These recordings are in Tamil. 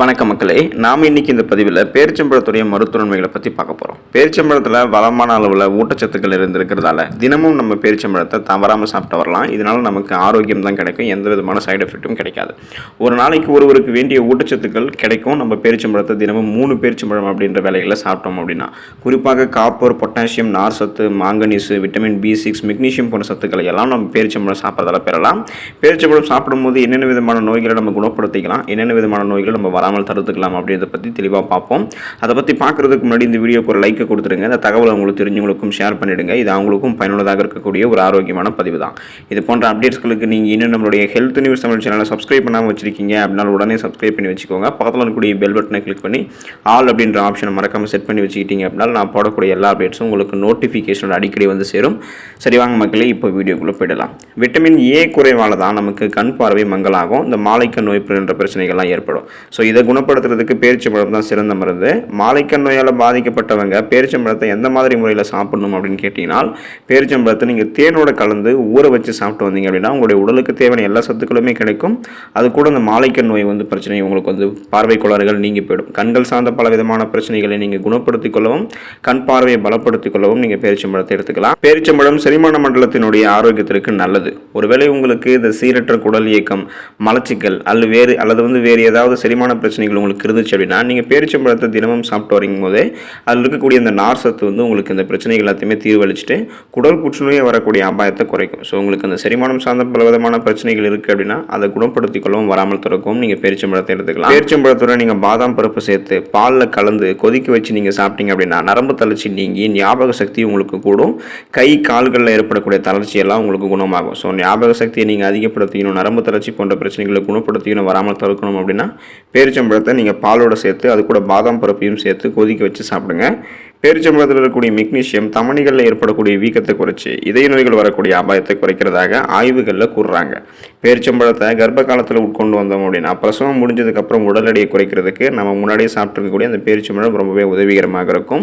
வணக்க மக்களே நாம் இன்றைக்கி இந்த பதிவில் பேரிச்சம்பழத்துடைய மருத்துவன்மைகளை பற்றி பார்க்க போகிறோம் பேரிச்சம்பழத்தில் வளமான அளவில் ஊட்டச்சத்துக்கள் இருந்திருக்கிறதால தினமும் நம்ம பேரிச்சம்பழத்தை தவறாமல் சாப்பிட்டு வரலாம். இதனால் நமக்கு ஆரோக்கியம் தான் கிடைக்கும் எந்த விதமான சைடு எஃபெக்ட்டும் கிடைக்காது. ஒரு நாளைக்கு ஒருவருக்கு வேண்டிய ஊட்டச்சத்துக்கள் கிடைக்கும். நம்ம பேரிச்சம்பழத்தை தினமும் மூணு பேரிச்சம்பழம் அப்படின்ற வேலைகளை சாப்பிட்டோம் அப்படின்னா குறிப்பாக காப்பர் பொட்டாசியம் நார் சத்து manganese vitamin B six magnesium போன்ற சத்துக்களை எல்லாம் நம்ம பேரிச்சம்பழம் சாப்பிட்றதால பெறலாம். பேரிச்சம்பழம் சாப்பிடும்போது என்னென்ன விதமான நோய்களை நம்ம குணப்படுத்திக்கலாம் என்னென்ன விதமான நோய்களை நம்ம வராமல் தடுத்துக்கலாம் அப்படின்றத பற்றி தெளிவாக பார்ப்போம். அதை பற்றி பார்க்குறதுக்கு முன்னாடி இந்த வீடியோக்கு ஒரு லைக்கை கொடுத்துருங்க. இந்த தகவலை உங்களுக்கு தெரிஞ்சவங்களுக்கும் ஷேர் பண்ணிவிடுங்க இது அவங்களுக்கும் பயனுள்ளதாக இருக்கக்கூடிய ஒரு ஆரோக்கியமான பதிவு தான். இது போன்ற அப்டேட்ஸ்களுக்கு நீங்கள் இன்னும் நம்மளுடைய ஹெல்த் நியூஸ் தமிழ் சேனலை சப்ஸ்கிரைப் பண்ணாமல் வச்சிருக்கீங்க அப்படின்னா உடனே சப்ஸ்கிரைப் பண்ணி வச்சுக்கோங்க. பக்கத்தில் இருக்கக்கூடிய பெல் பட்டனை கிளிக் பண்ணி ஆல் அப்படின்ற ஆப்ஷனை மறக்காமல் செட் பண்ணி வச்சுக்கிட்டீங்க அப்படின்னா நான் போடக்கூடிய எல்லா அப்டேட்ஸும் உங்களுக்கு நோட்டிஃபிகேஷனோட அடிக்கடி வந்து சேரும். சரி வாங்க மக்களே இப்போ வீடியோக்குள்ளே போயிடலாம். விட்டமின் ஏ குறைவால் தான் நமக்கு கண் பார்வை மங்கலாகும். இந்த மாலைக்க நோய் என்ற பிரச்சனைகள்லாம் ஏற்படும். ஸோ இதை குணப்படுத்துறதுக்கு பேரிச்சம்பழம் தான் சிறந்த மருந்து. மாலைக்கண் நோயால் பாதிக்கப்பட்டவங்க பேரிச்சம்பழத்தை எந்த மாதிரி முறையில் சாப்பிடணும் அப்படின்னு கேட்டிங்கன்னா பேரிச்சம்பழத்தை நீங்கள் தேனோட கலந்து ஊற வச்சு சாப்பிட்டு வந்தீங்க அப்படின்னா உங்களுடைய உடலுக்கு தேவையான எல்லா சத்துக்களுமே கிடைக்கும். அது கூட இந்த மாலைக்கண் நோய் வந்து பிரச்சனை உங்களுக்கு வந்து பார்வை கோளாறுகள் நீங்கி போயிடும். கண்கள் சார்ந்த பல விதமான பிரச்சனைகளை நீங்கள் குணப்படுத்திக் கொள்ளவும் கண் பார்வையை பலப்படுத்திக் கொள்ளவும் நீங்கள் பேரிச்சம்பழத்தை எடுத்துக்கலாம். பேரிச்சம்பழம் செரிமான மண்டலத்தினுடைய ஆரோக்கியத்திற்கு நல்லது. ஒருவேளை உங்களுக்கு இந்த சீரற்ற குடல் இயக்கம் மலச்சிக்கல் அல்லது வேறு அல்லது வந்து வேறு ஏதாவது செரிமான பிரச்சனைகள் உங்களுக்கு இருந்துச்சு அப்படின்னா நீங்கள் பேரிச்சம்பழத்தை தினமும் சாப்பிட்டு வரீங்க போது அதில் இருக்கக்கூடிய அந்த நார் சத்து வந்து உங்களுக்கு இந்த பிரச்சனைகள் எல்லாத்தையுமே தீர்வளிச்சுட்டு குடல் புற்றுநோயை வரக்கூடிய அபாயத்தை குறைக்கும். ஸோ உங்களுக்கு அந்த செரிமானம் சார்ந்த பல விதமான பிரச்சனைகள் இருக்குது அப்படின்னா அதை குணப்படுத்திக் கொள்ளவும் வராமல் திறக்கவும் நீங்கள் பேரிச்சம்பழத்தை எடுத்துக்கலாம். பேரிச்சம்பழத்துடன் நீங்கள் பாதாம் பருப்பு சேர்த்து பாலில் கலந்து கொதிக்க வச்சு நீங்கள் சாப்பிட்டீங்க அப்படின்னா நரம்பு தளர்ச்சி நீங்கி ஞாபக சக்தி உங்களுக்கு கூடும். கை கால்களில் ஏற்படக்கூடிய தளர்ச்சி எல்லாம் உங்களுக்கு குணமாகும். ஸோ ஞாபக சக்தியை நீங்கள் அதிகப்படுத்திக்கணும். நரம்பு தளர்ச்சி போன்ற பிரச்சனைகளை குணப்படுத்திக்கணும் வராமல் தடுக்கணும் அப்படின்னா பேரிச்சம்பழத்தை நீங்கள் பாலோட சேர்த்து அது கூட பாதாம் பருப்பையும் சேர்த்து கொதிக்க வச்சு சாப்பிடுங்க. பேரிச்சம்பழத்தில் இருக்கக்கூடிய மெக்னீசியம் தமணிகளில் ஏற்படக்கூடிய வீக்கத்தை குறைச்சி இதய நோய்கள் வரக்கூடிய அபாயத்தை குறைக்கிறதாக ஆய்வுகளில் கூறுறாங்க. பேரிச்சம்பழத்தை கர்ப்ப காலத்தில் உட்கொண்டு வந்தோம் அப்படின்னா பிரசவம் முடிஞ்சதுக்கப்புறம் உடல் எடையை குறைக்கிறதுக்கு நம்ம முன்னாடியே சாப்பிட்ருக்கக்கூடிய அந்த பேரிச்சம்பழம் ரொம்பவே உதவிகரமாக இருக்கும்.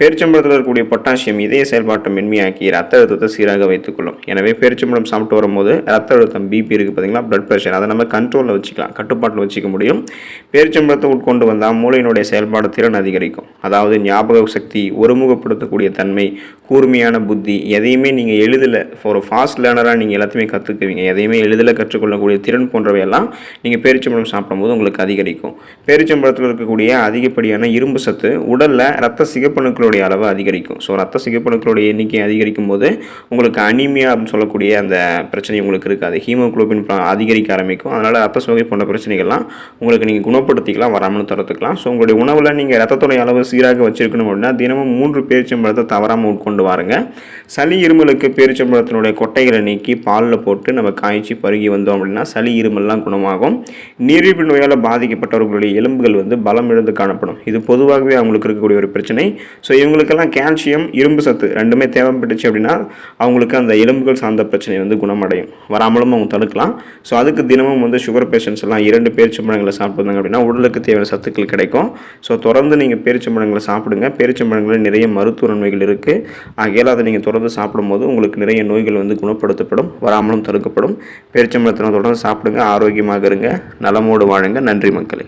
பேரிச்சம்பழத்தில் இருக்கக்கூடிய பொட்டாசியம் இதய செயல்பாட்டை மென்மையாக்கி ரத்த அழுத்தத்தை சீராக வைத்துக்கொள்ளும். எனவே பேரிச்சம்பழம் சாப்பிட்டு வரும்போது ரத்த அழுத்தம் பிபி இருக்குது பார்த்தீங்களா பிளட் ப்ரெஷர் அதை நம்ம கண்ட்ரோலில் வச்சுக்கலாம். கட்டுப்பாட்டில் வச்சுக்க முடியும். பேரிச்சம்பழத்தை உட்கொண்டு வந்தால் மூளையினுடைய செயல்பாடு திறன் அதிகரிக்கும். அதாவது ஞாபக சக்தி ஒருமுகப்படுத்தக்கூடிய தன்மை கூர்மையான புத்தி எதையுமே நீங்கள் எளிதில் ஒரு ஃபாஸ்ட் லேர்னராக நீங்கள் எல்லாத்தையுமே கற்றுக்குவீங்க எதையுமே எளிதில் கற்றுக்கொள்ளக்கூடிய திறன் போன்றவையெல்லாம் நீங்கள் பேரிச்சம்பழம் சாப்பிடும்போது உங்களுக்கு அதிகரிக்கும். பேரிச்சம்பழத்தில் இருக்கக்கூடிய அதிகப்படியான இரும்பு சத்து உடலில் ரத்த சிகப்பணுக்களுடைய அளவு அதிகரிக்கும். ஸோ ரத்த சிகப்பணுக்களுடைய எண்ணிக்கை அதிகரிக்கும் போது உங்களுக்கு அனிமியா அப்படின்னு சொல்லக்கூடிய அந்த பிரச்சனை உங்களுக்கு இருக்காது. ஹீமோகுளோபின் அதிகரிக்க ஆரம்பிக்கும். அதனால் ரத்த சோகை போன்ற பிரச்சனைகள்லாம் உங்களுக்கு நீங்கள் குணப்படுத்திக்கலாம் வராமல் தடுத்துக்கலாம். ஸோ உங்களுடைய உணவில் நீங்கள் ரத்தத்துடைய அளவு சீராக வச்சிருக்கணும் அப்படின்னா தினமும் மூன்று பேரிச்சம்பழத்தை தவறாமல் உட்கொண்டு வாருங்க. சளி இருமலுக்கு பேரிச்சம்பழத்தினுடைய கொட்டைகளை நீக்கி பாலில் போட்டு நம்ம காய்ச்சி பருகி வந்தோம் அப்படின்னா சளி இருமல்லாம் குணமாகும். நீரிழிவு நோயால் பாதிக்கப்பட்டவர்களுடைய எலும்புகள் வந்து பலம் இழந்து காணப்படும். இது பொதுவாகவே அவங்களுக்கு இருக்கக்கூடிய ஒரு பிரச்சனை. ஸோ இவங்களுக்கெல்லாம் கால்சியம் இரும்பு சத்து ரெண்டுமே தேவைப்பட்டுச்சு அப்படின்னா அவங்களுக்கு அந்த எலும்புகள் சார்ந்த பிரச்சனை வந்து குணமடையும். வராமலும் அவங்க தடுக்கலாம். ஸோ அதுக்கு தினமும் வந்து சுகர் பேஷண்ட்ஸ் எல்லாம் இரண்டு பேரிச்சம்பழங்களை சாப்பிடுவாங்க அப்படின்னா உடலுக்கு தேவையான சத்துக்கள் கிடைக்கும். ஸோ தொடர்ந்து நீங்கள் பேரிச்சம்பழங்களை சாப்பிடுங்க. பேரிச்சம்பழங்களில் நிறைய மருத்துவ நன்மைகள் இருக்குது ஆகையால் அதை நீங்கள் தொடர்ந்து சாப்பிடும்போது உங்களுக்கு நிறைய நோய்கள் வந்து குணப்படுத்தப்படும். வராமலும் தடுக்கப்படும். பேரிச்சம்பழத்தை தொடர்ந்து சாப்பிடுங்க ஆரோக்கியமாக இருங்க. நலமோடு வாழுங்க. நன்றி மக்களே.